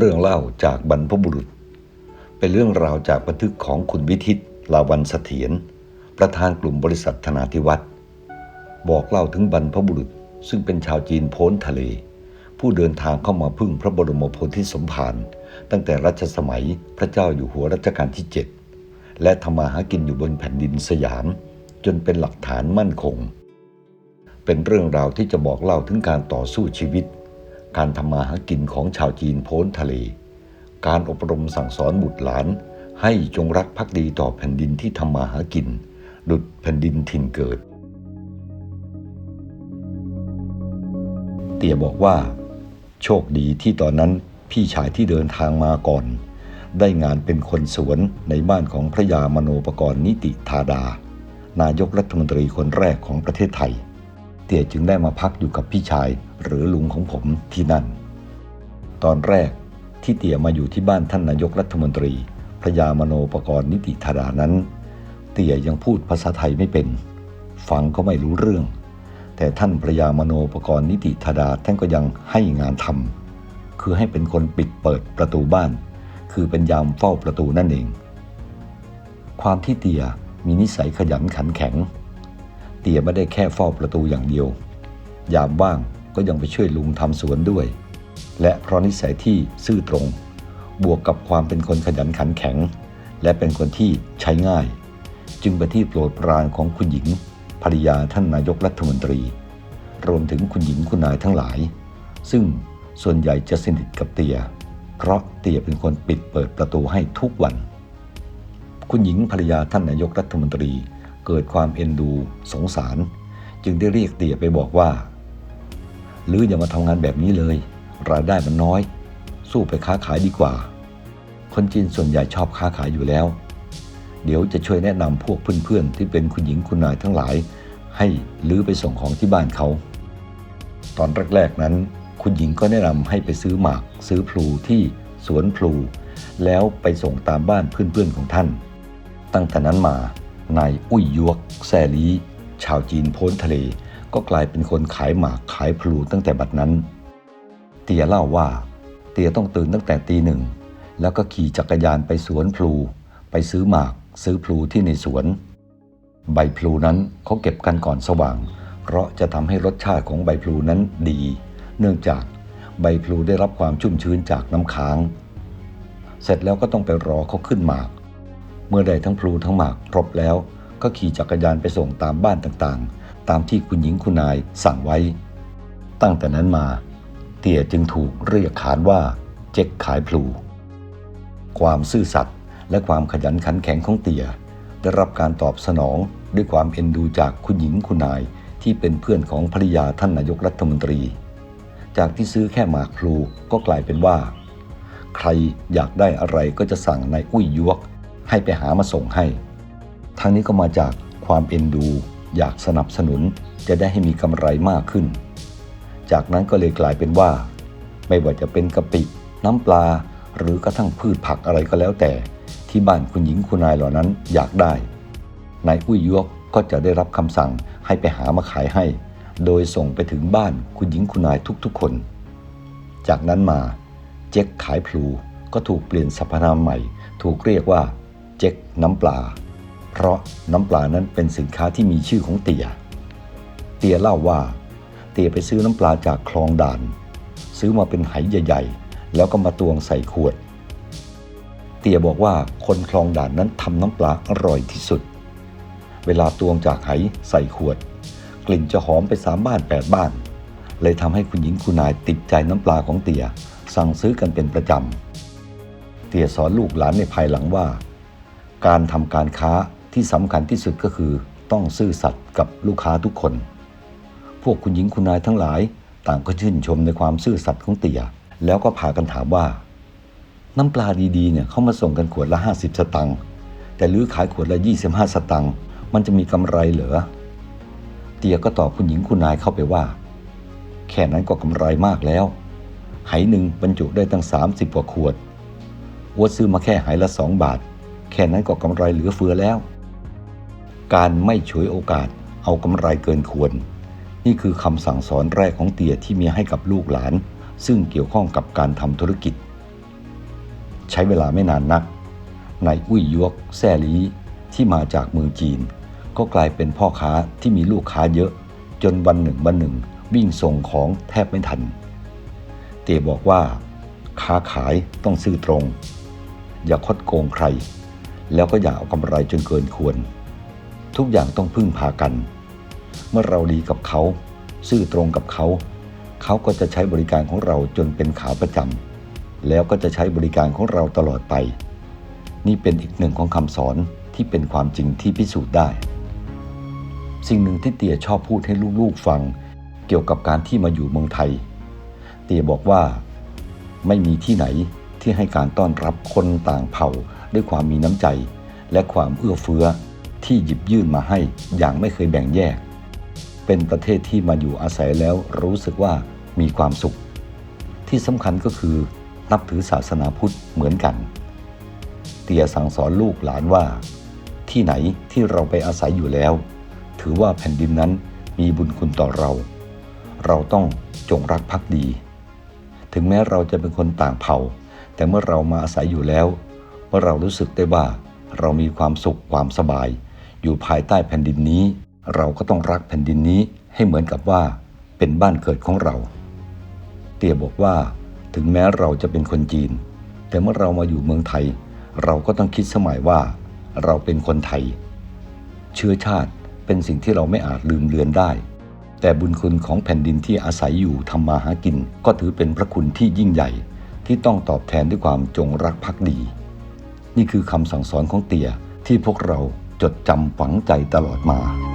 เรื่องเล่าจากบรรพบุรุษ เป็นเรื่องราวจากบันทึกของคุณวิทิตลาวันเสถียรประธานกลุ่มบริษัทธนาธิวัฒน์บอกเล่าถึงบรรพบุรุษ ซึ่งเป็นชาวจีนโพ้นทะเล ผู้เดินทางเข้ามาพึ่งพระบรมโพธิสมภารตั้งแต่รัชสมัยพระเจ้าอยู่หัวรัชกาลที่ 7 และทำมาหากินอยู่บนแผ่นดินสยาม จนเป็นหลักฐานมั่นคง เป็นเรื่องราวที่จะบอกเล่าถึงการต่อสู้ชีวิต การทำมาหากินของชาวจีนโพ้นทะเล การอบรมสั่งสอนบุตรหลาน ให้จงรักภักดีต่อแผ่นดินที่ทำมาหากิน ดุดแผ่นดินถิ่นเกิด เตี่ยบอกว่า โชคดีที่ตอนนั้นพี่ชายที่เดินทางมาก่อน ได้งานเป็นคนสวนในบ้านของพระยามโนปกรณ์นิติธาดา นายกรัฐมนตรีคนแรกของประเทศไทย เตี่ยจึงได้มาพักอยู่กับพี่ชายหรือลุงของผมที่นั่น ตอนแรกที่เตี่ยมาอยู่ที่บ้านท่านนายกรัฐมนตรีพระยามโนปกรณ์นิติธาดานั้น เตี่ยยังพูดภาษาไทยไม่เป็น ฟังก็ไม่รู้เรื่อง แต่ท่านพระยามโนปกรณ์นิติธาดาท่านก็ยังให้งานทำคือให้เป็นคนปิดเปิดประตูบ้าน คือเป็นยามเฝ้าประตูนั่นเอง ความที่เตี่ยมีนิสัยขยันขันแข็ง เตียไม่ได้แค่เฝ้าประตูอย่างเดียว ยามว่างก็ยังไปช่วยลุงทำสวนด้วย และเพราะนิสัยที่ซื่อตรง บวกกับความเป็นคนขยันขันแข็ง และเป็นคนที่ใช้ง่าย จึงเป็นที่โปรดปรานของคุณหญิงภริยาท่านนายกรัฐมนตรี รวมถึงคุณหญิงคุณนายทั้งหลาย ซึ่งส่วนใหญ่จะสนิทกับเตีย เพราะเตียเป็นคนปิดเปิดประตูให้ทุกวัน คุณหญิงภรรยาท่านนายกรัฐมนตรี เกิดความเอ็นดูสงสาร จึงได้เรียกเตียไปบอกว่าหรืออย่ามาทำงานแบบนี้เลย รายได้มันน้อย สู้ไปค้าขายดีกว่า คนจีนส่วนใหญ่ชอบค้าขายอยู่แล้ว เดี๋ยวจะช่วยแนะนำพวกเพื่อนๆที่เป็นคุณหญิงคุณนายทั้งหลาย ให้ลื้อไปส่งของที่บ้านเขา ตอนแรกๆนั้น คุณหญิงก็แนะนำให้ไปซื้อหมากซื้อพลูที่สวนพลูแล้วไปส่งตามบ้านเพื่อนๆของท่าน ตั้งแต่นั้นมา นายอุ้ยยวกแซลีชาวจีนโพ้นทะเล ก็กลายเป็นคนขายหมากขายพลูตั้งแต่บัดนั้น เตียเล่าว่า เตียต้องตื่นตั้งแต่ตีหนึ่ง แล้วก็ขี่จักรยานไปสวนพลู ไปซื้อหมากซื้อพลูที่ในสวน ใบพลูนั้นเขาเก็บกันก่อนสว่าง เพราะจะทำให้รสชาติของใบพลูนั้นดี เนื่องจากใบพลูได้รับความชุ่มชื้นจากน้ำค้าง เสร็จแล้วก็ต้องไปรอเขาขึ้นหมาก เมื่อได้ทั้งพลูทั้งหมากครบแล้ว ก็ขี่จักรยานไปส่งตามบ้านต่างๆ ตามที่คุณหญิงคุณนายสั่งไว้ ตั้งแต่นั้นมา เตี่ยจึงถูกเรียกขานว่า เจ๊กขายพลูความซื่อสัตย์และความขยันขันแข็งของเตี่ยได้รับการตอบสนองด้วยความเอ็นดูจากคุณหญิงคุณนายที่เป็นเพื่อนของภริยาท่านนายกรัฐมนตรี จากที่ซื้อแค่หมากพลูก็กลายเป็นว่า ใครอยากได้อะไรก็จะสั่งนายอุ้ยยวก ให้ไปหามาส่งให้ ทางนี้ก็มาจากความเอ็นดู อยากสนับสนุนจะได้ให้มีกำไรมากขึ้น จากนั้นก็เลยกลายเป็นว่า ไม่ว่าจะเป็นกะปิ น้ำปลา หรือกระทั่งพืชผักอะไรก็แล้วแต่ ที่บ้านคุณหญิงคุณนายเหล่านั้นอยากได้นายอุ้ยยวกก็จะได้รับคำสั่งให้ไปหามาขายให้ โดยส่งไปถึงบ้านคุณหญิงคุณนายทุกๆคน จากนั้นมาเจ๊กขายพลูก็ถูกเปลี่ยนสรรพนามใหม่ ถูกเรียกว่า เจ๊กน้ำปลา เพราะน้ำปลานั้นเป็นสินค้าที่มีชื่อของเตีย เตียเล่าว่า เตียไปซื้อน้ำปลาจากคลองด่าน ซื้อมาเป็นไหใหญ่ๆ แล้วก็มาตวงใส่ขวด เตียบอกว่าคนคลองด่านนั้นทำน้ำปลาอร่อยที่สุด เวลาตวงจากไหใส่ขวด กลิ่นจะหอมไปสามบ้านแปดบ้าน เลยทำให้คุณหญิงคุณนายติดใจน้ำปลาของเตียสั่งซื้อกันเป็นประจำเตียสอนลูกหลานในภายหลังว่า การทำการค้าที่สำคัญที่สุดก็คือต้องซื่อสัตย์กับลูกค้าทุกคน พวกคุณหญิงคุณนายทั้งหลาย ต่างก็ชื่นชมในความซื่อสัตย์ของเตียแล้วก็พากันถามว่า น้ำปลาดีๆเนี่ยเขามาส่งกันขวดละ 50 สตังค์แต่ลือขายขวดละ 25 สตังค์มันจะมีกำไรเหรอเตียก็ตอบคุณหญิงคุณนายเข้าไปว่า แค่นั้นก็กำไรมากแล้ว ไหหนึ่งบรรจุได้ตั้ง 30 กว่าขวดวัวซื้อมาแค่ไหละสองบาท แค่นั้นก็กำไรเหลือเฟือแล้ว การไม่ฉวยโอกาสเอากำไรเกินควร นี่คือคำสั่งสอนแรกของเตียที่มีให้กับลูกหลาน ซึ่งเกี่ยวข้องกับการทำธุรกิจ ใช้เวลาไม่นานนักนายอุ้ยยวกแซ่ลีที่มาจากเมืองจีน ก็กลายเป็นพ่อค้าที่มีลูกค้าเยอะ จนวันหนึ่งวันหนึ่ง วิ่งส่งของแทบไม่ทัน เตี๋ยบอกว่า ค้าขายต้องซื่อตรง อย่าคดโกงใคร แล้วก็อย่าเอากำไรจนเกินควร ทุกอย่างต้องพึ่งพากัน เมื่อเราดีกับเขา ซื่อตรงกับเขา เขาก็จะใช้บริการของเราจนเป็นขาประจำแล้วก็จะใช้บริการของเราตลอดไป นี่เป็นอีกหนึ่งของคำสอนที่เป็นความจริงที่พิสูจน์ได้ สิ่งหนึ่งที่เตี่ยชอบพูดให้ลูกๆฟัง เกี่ยวกับการที่มาอยู่เมืองไทย เตี่ยบอกว่าไม่มีที่ไหนที่ให้การต้อนรับคนต่างเผ่า ด้วยความมีน้ำใจ และความเอื้อเฟื้อที่หยิบยื่นมาให้อย่างไม่เคยแบ่งแยก เป็นประเทศที่มาอยู่อาศัยแล้วรู้สึกว่ามีความสุข ที่สำคัญก็คือนับถือศาสนาพุทธเหมือนกัน เตียสั่งสอนลูกหลานว่า ที่ไหนที่เราไปอาศัยอยู่แล้ว ถือว่าแผ่นดินนั้นมีบุญคุณต่อเรา เราต้องจงรักภักดี ถึงแม้เราจะเป็นคนต่างเผ่า แต่เมื่อเรามาอาศัยอยู่แล้ว เมื่อเรารู้สึกได้ว่า เรามีความสุขความสบาย อยู่ภายใต้แผ่นดินนี้ เราก็ต้องรักแผ่นดินนี้ให้เหมือนกับว่า เป็นบ้านเกิดของเรา เตียบอกว่า ถึงแม้เราจะเป็นคนจีน แต่เมื่อเรามาอยู่เมืองไทย เราก็ต้องคิดสมัยว่า เราเป็นคนไทย เชื้อชาติเป็นสิ่งที่เราไม่อาจลืมเลือนได้ แต่บุญคุณของแผ่นดินที่อาศัยอยู่ทำมาหากิน ก็ถือเป็นพระคุณที่ยิ่งใหญ่ ที่ต้องตอบแทนด้วยความจงรักภักดี นี่คือคำสั่งสอนของเตี่ยที่พวกเราจดจำฝังใจตลอดมา